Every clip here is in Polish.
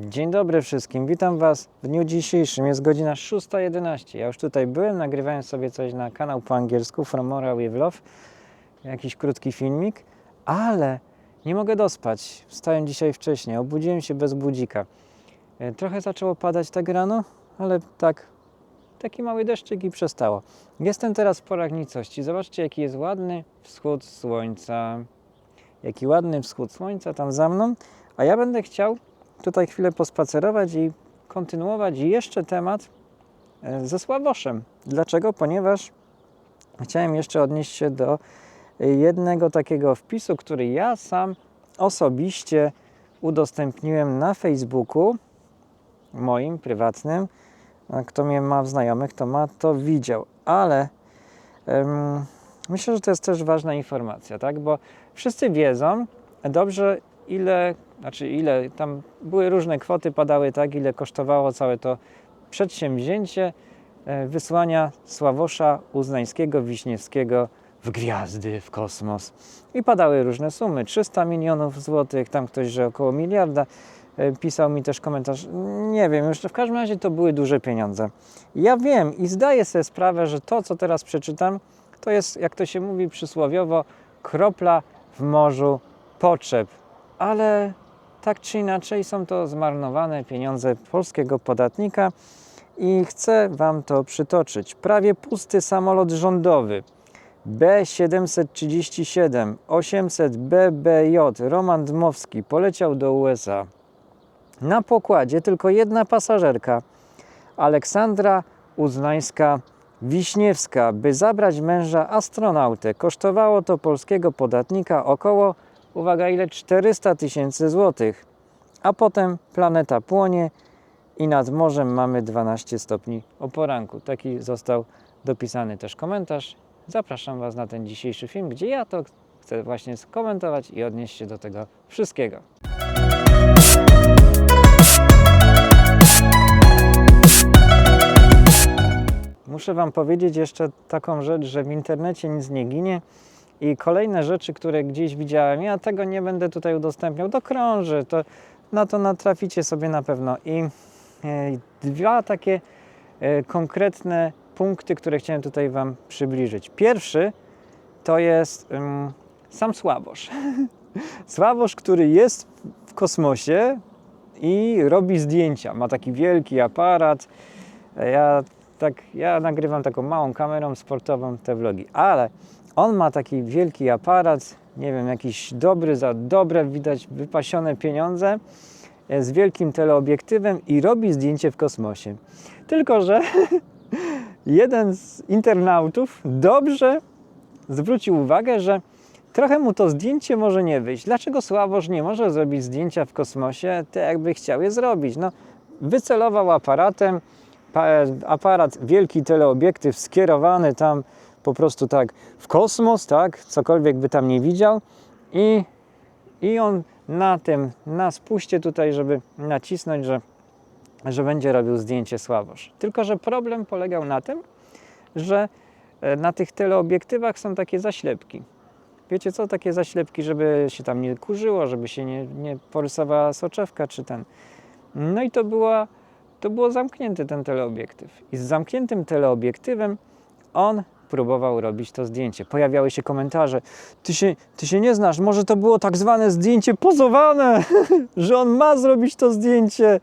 Dzień dobry wszystkim, witam Was w dniu dzisiejszym. Jest godzina 6.11. Ja już tutaj byłem, nagrywałem sobie coś na kanał po angielsku From Mora with Love, jakiś krótki filmik, ale nie mogę dospać. Wstałem dzisiaj wcześniej, obudziłem się bez budzika. E, Trochę zaczęło padać tak rano, ale tak, taki mały deszczyk i przestało. Jestem teraz w porach nicości. Zobaczcie, jaki jest ładny wschód słońca. Jaki ładny wschód słońca tam za mną. A ja będę chciał tutaj chwilę pospacerować i kontynuować jeszcze temat e, ze Sławoszem. Dlaczego? Ponieważ chciałem jeszcze odnieść się do jednego takiego wpisu, który ja sam osobiście udostępniłem na Facebooku moim prywatnym. Kto mnie ma w znajomych, to ma to widział, ale em, myślę, że to jest też ważna informacja, tak? Bo wszyscy wiedzą dobrze, ile, znaczy ile, tam były różne kwoty, padały tak, ile kosztowało całe to przedsięwzięcie e, wysłania Sławosza Uznańskiego, Wiśniewskiego w gwiazdy, w kosmos. I padały różne sumy, 300 milionów złotych, tam ktoś, że około miliarda. E, Pisał mi też komentarz, nie wiem, już w każdym razie to były duże pieniądze. Ja wiem i zdaję sobie sprawę, że to, co teraz przeczytam, to jest, jak to się mówi przysłowiowo, kropla w morzu potrzeb. Ale tak czy inaczej są to zmarnowane pieniądze polskiego podatnika i chcę Wam to przytoczyć. Prawie pusty samolot rządowy B737 800 BBJ Roman Dmowski poleciał do USA. Na pokładzie tylko jedna pasażerka, Aleksandra Uznańska-Wiśniewska, by zabrać męża astronautę. Kosztowało to polskiego podatnika około, uwaga ile, 400 tysięcy złotych. A potem planeta płonie i nad morzem mamy 12 stopni o poranku. Taki został dopisany też komentarz. Zapraszam Was na ten dzisiejszy film, gdzie ja to chcę właśnie skomentować i odnieść się do tego wszystkiego. Muszę Wam powiedzieć jeszcze taką rzecz, że w internecie nic nie ginie i kolejne rzeczy, które gdzieś widziałem, ja tego nie będę tutaj udostępniał, to krąży, to na to natraficie sobie na pewno. I e, dwa takie e, konkretne punkty, które chciałem tutaj Wam przybliżyć. Pierwszy to jest ym, sam Sławosz. Sławosz, który jest w kosmosie i robi zdjęcia. Ma taki wielki aparat. Ja, tak, ja nagrywam taką małą kamerą sportową te vlogi, ale on ma taki wielki aparat, nie wiem, jakiś dobry, za dobre, widać wypasione pieniądze e, z wielkim teleobiektywem i robi zdjęcie w kosmosie. Tylko, że jeden z internautów dobrze zwrócił uwagę, że trochę mu to zdjęcie może nie wyjść. Dlaczego Sławosz nie może zrobić zdjęcia w kosmosie, tak jakby chciał je zrobić? No, wycelował aparatem, pa- aparat, wielki teleobiektyw skierowany tam po prostu tak w kosmos, tak, cokolwiek by tam nie widział i, i on na tym, na spuście tutaj, żeby nacisnąć, że że będzie robił zdjęcie Sławosz. Tylko, że problem polegał na tym, że e, na tych teleobiektywach są takie zaślepki. Wiecie co? Takie zaślepki, żeby się tam nie kurzyło, żeby się nie, nie porysowała soczewka czy ten. No i to, była, to było zamknięty ten teleobiektyw. I z zamkniętym teleobiektywem on próbował robić to zdjęcie. Pojawiały się komentarze. Ty się, ty się nie znasz, może to było tak zwane zdjęcie pozowane, że on ma zrobić to zdjęcie.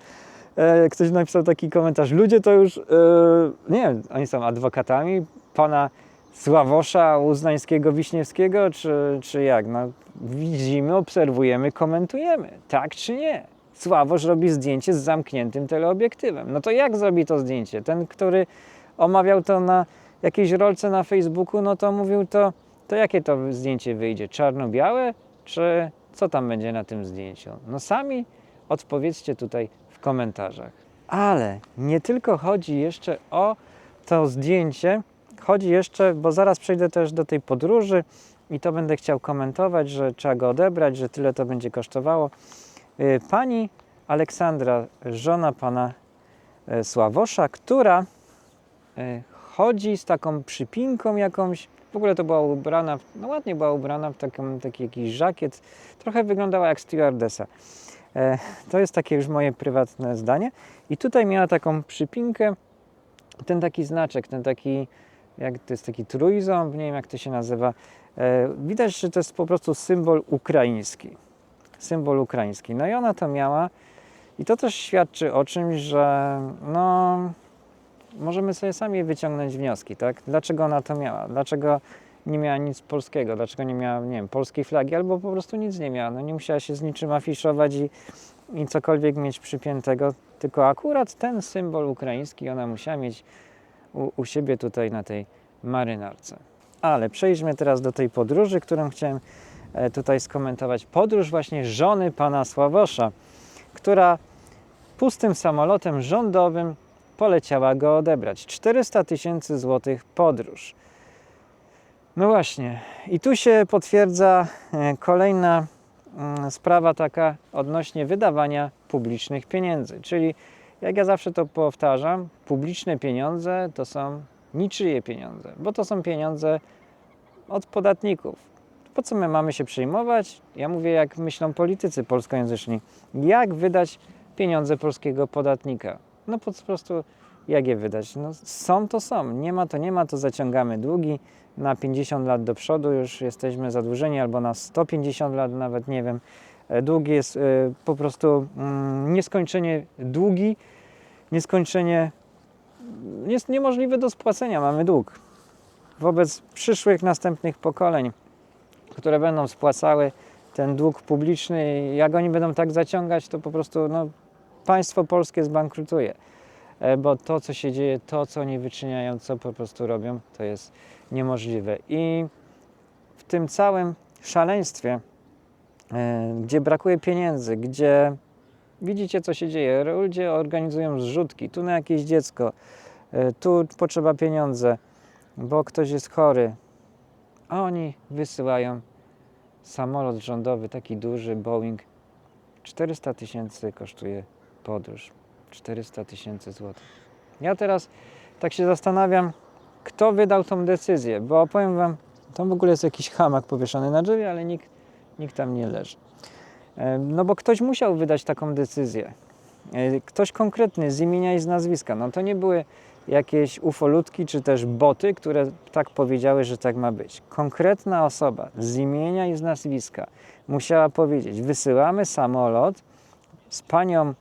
E, ktoś napisał taki komentarz. Ludzie to już, e, nie wiem, oni są adwokatami pana Sławosza Uznańskiego Wiśniewskiego, czy, czy jak? No, widzimy, obserwujemy, komentujemy. Tak czy nie? Sławosz robi zdjęcie z zamkniętym teleobiektywem. No to jak zrobi to zdjęcie? Ten, który omawiał to na jakiejś rolce na Facebooku, no to mówił to, to jakie to zdjęcie wyjdzie? Czarno-białe? Czy co tam będzie na tym zdjęciu? No sami odpowiedzcie tutaj w komentarzach. Ale nie tylko chodzi jeszcze o to zdjęcie, chodzi jeszcze, bo zaraz przejdę też do tej podróży i to będę chciał komentować, że trzeba go odebrać, że tyle to będzie kosztowało. Y, Pani Aleksandra, żona pana e, Sławosza, która e, chodzi z taką przypinką jakąś, w ogóle to była ubrana, no ładnie była ubrana w taką, taki jakiś żakiet, trochę wyglądała jak stewardessa. E, to jest takie już moje prywatne zdanie. I tutaj miała taką przypinkę, ten taki znaczek, ten taki, jak to jest taki trójząb, nie wiem jak to się nazywa. E, widać, że to jest po prostu symbol ukraiński. Symbol ukraiński. No i ona to miała. I to też świadczy o czymś, że no, możemy sobie sami wyciągnąć wnioski, tak? Dlaczego ona to miała? Dlaczego nie miała nic polskiego? Dlaczego nie miała, nie wiem, polskiej flagi? Albo po prostu nic nie miała. No nie musiała się z niczym afiszować i, i cokolwiek mieć przypiętego, tylko akurat ten symbol ukraiński ona musiała mieć u, u siebie tutaj na tej marynarce. Ale przejdźmy teraz do tej podróży, którą chciałem e, tutaj skomentować. Podróż właśnie żony pana Sławosza, która pustym samolotem rządowym poleciała go odebrać. 400 tysięcy złotych podróż. No właśnie, i tu się potwierdza e, kolejna mm, sprawa taka odnośnie wydawania publicznych pieniędzy. Czyli, jak ja zawsze to powtarzam, publiczne pieniądze to są niczyje pieniądze, bo to są pieniądze od podatników. Po co my mamy się przejmować? Ja mówię, jak myślą politycy polskojęzyczni. Jak wydać pieniądze polskiego podatnika? No po prostu, jak je wydać? No, są to są, nie ma to nie ma, to zaciągamy długi. Na 50 lat do przodu już jesteśmy zadłużeni, albo na 150 lat, nawet nie wiem. E, Dług jest e, po prostu mm, nieskończenie długi, nieskończenie jest niemożliwy do spłacenia. Mamy dług wobec przyszłych, następnych pokoleń, które będą spłacały ten dług publiczny. Jak oni będą tak zaciągać, to po prostu no, państwo polskie zbankrutuje. E, Bo to, co się dzieje, to, co oni wyczyniają, co po prostu robią, to jest niemożliwe. I w tym całym szaleństwie, e, gdzie brakuje pieniędzy, gdzie widzicie, co się dzieje, ludzie organizują zrzutki, tu na jakieś dziecko, e, tu potrzeba pieniądze, bo ktoś jest chory, a oni wysyłają samolot rządowy, taki duży Boeing, 400 tysięcy kosztuje podróż. 400 tysięcy złotych. Ja teraz tak się zastanawiam, kto wydał tą decyzję, bo powiem Wam, tam w ogóle jest jakiś hamak powieszony na drzewie, ale nikt, nikt tam nie leży. E, No bo ktoś musiał wydać taką decyzję. E, Ktoś konkretny z imienia i z nazwiska. No to nie były jakieś ufolutki czy też boty, które tak powiedziały, że tak ma być. Konkretna osoba z imienia i z nazwiska musiała powiedzieć: wysyłamy samolot z panią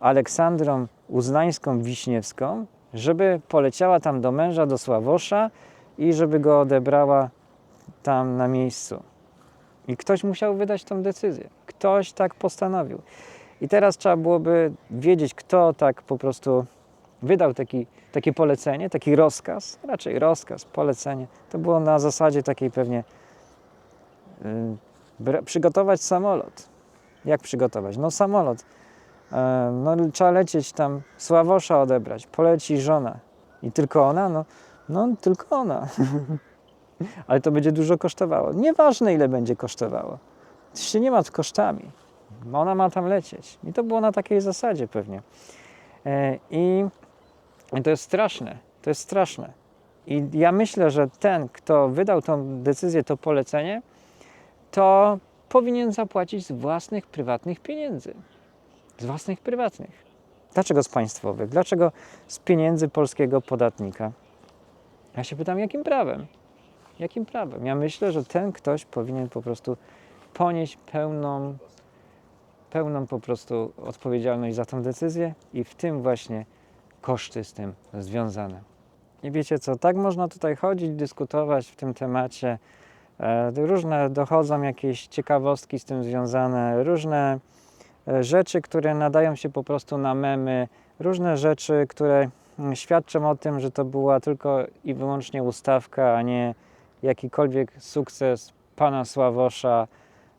Aleksandrą Uznańską-Wiśniewską, żeby poleciała tam do męża, do Sławosza i żeby go odebrała tam na miejscu. I ktoś musiał wydać tą decyzję. Ktoś tak postanowił. I teraz trzeba byłoby wiedzieć, kto tak po prostu wydał taki, takie polecenie, taki rozkaz, raczej rozkaz, polecenie. To było na zasadzie takiej pewnie y, przygotować samolot. Jak przygotować? No samolot. No trzeba lecieć tam, Sławosza odebrać, poleci żona. I tylko ona? No, no tylko ona. Ale to będzie dużo kosztowało. Nieważne ile będzie kosztowało. To się nie ma z kosztami. Ona ma tam lecieć. I to było na takiej zasadzie pewnie. E, I i to jest straszne. To jest straszne. I ja myślę, że ten, kto wydał tą decyzję, to polecenie, to powinien zapłacić z własnych prywatnych pieniędzy. Z własnych prywatnych. Dlaczego z państwowych? Dlaczego z pieniędzy polskiego podatnika? Ja się pytam, jakim prawem? Jakim prawem? Ja myślę, że ten ktoś powinien po prostu ponieść pełną, pełną po prostu odpowiedzialność za tą decyzję i w tym właśnie koszty z tym związane. I wiecie co, tak można tutaj chodzić, dyskutować w tym temacie. E, różne dochodzą jakieś ciekawostki z tym związane, różne rzeczy, które nadają się po prostu na memy, różne rzeczy, które mm, świadczą o tym, że to była tylko i wyłącznie ustawka, a nie jakikolwiek sukces pana Sławosza.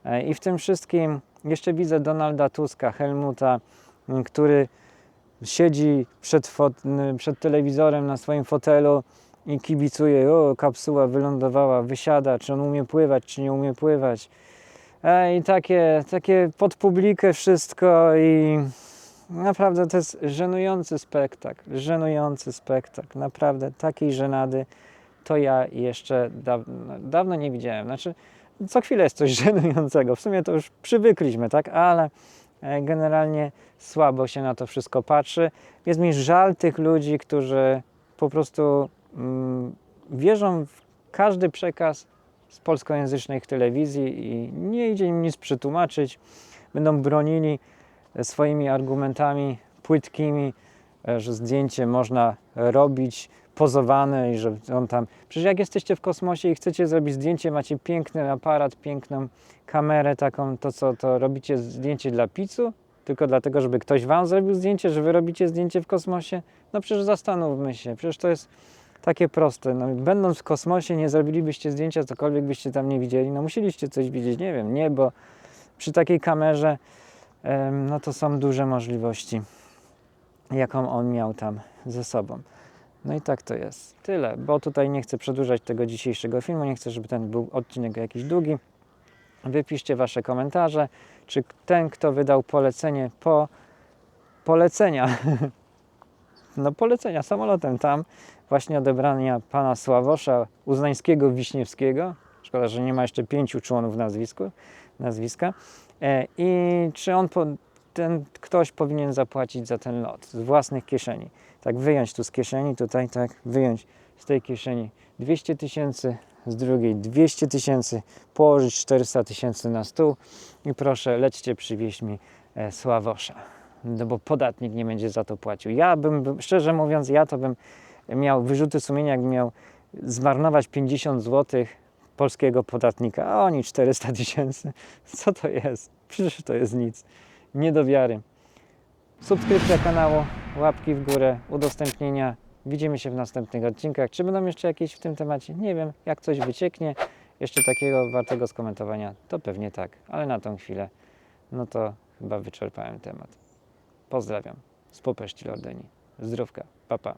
E, I w tym wszystkim jeszcze widzę Donalda Tuska, Helmuta, m, który siedzi przed, przed telewizorem na swoim fotelu i kibicuje, o kapsuła wylądowała, wysiada, czy on umie pływać, czy nie umie pływać. E, I takie, takie pod publikę wszystko i naprawdę to jest żenujący spektakl, żenujący spektakl, naprawdę takiej żenady to ja jeszcze dawno, dawno nie widziałem. Znaczy, co chwilę jest coś żenującego, w sumie to już przywykliśmy, tak, ale E, Generalnie słabo się na to wszystko patrzy. Jest mi żal tych ludzi, którzy po prostu mm, wierzą w każdy przekaz z polskojęzycznych telewizji i nie idzie im nic przetłumaczyć. Będą bronili swoimi argumentami płytkimi, e, że zdjęcie można robić pozowane i że on tam. Przecież jak jesteście w kosmosie i chcecie zrobić zdjęcie, macie piękny aparat, piękną kamerę taką, to co, to robicie zdjęcie dla picu? Tylko dlatego, żeby ktoś wam zrobił zdjęcie, że wy robicie zdjęcie w kosmosie? No przecież zastanówmy się, przecież to jest takie proste. No, będąc w kosmosie, nie zrobilibyście zdjęcia, cokolwiek byście tam nie widzieli. No musieliście coś widzieć, nie wiem, niebo. Przy takiej kamerze, no to są duże możliwości, jaką on miał tam ze sobą. No i tak to jest. Tyle, bo tutaj nie chcę przedłużać tego dzisiejszego filmu, nie chcę, żeby ten był odcinek jakiś długi. Wypiszcie Wasze komentarze, czy ten, kto wydał polecenie po polecenia, no polecenia samolotem tam, właśnie odebrania pana Sławosza Uznańskiego Wiśniewskiego, szkoda, że nie ma jeszcze pięciu członów nazwisku, nazwiska, e, i czy on, po, ten ktoś powinien zapłacić za ten lot z własnych kieszeni. Tak wyjąć tu z kieszeni, tutaj tak wyjąć z tej kieszeni 200 tysięcy, z drugiej 200 tysięcy, położyć 400 tysięcy na stół i proszę, lećcie przywieźć mi e, Sławosza, no bo podatnik nie będzie za to płacił. Ja bym, szczerze mówiąc, ja to bym miał wyrzuty sumienia, jakbym miał zmarnować 50 zł polskiego podatnika, a oni 400 tysięcy. Co to jest? Przecież to jest nic. Nie do wiary. Subskrypcja kanału, łapki w górę, udostępnienia. Widzimy się w następnych odcinkach. Czy będą jeszcze jakieś w tym temacie? Nie wiem. Jak coś wycieknie, jeszcze takiego wartego skomentowania, to pewnie tak. Ale na tą chwilę, no to chyba wyczerpałem temat. Pozdrawiam. Z Popeszci Lordeni. Zdrówka. Pa, pa.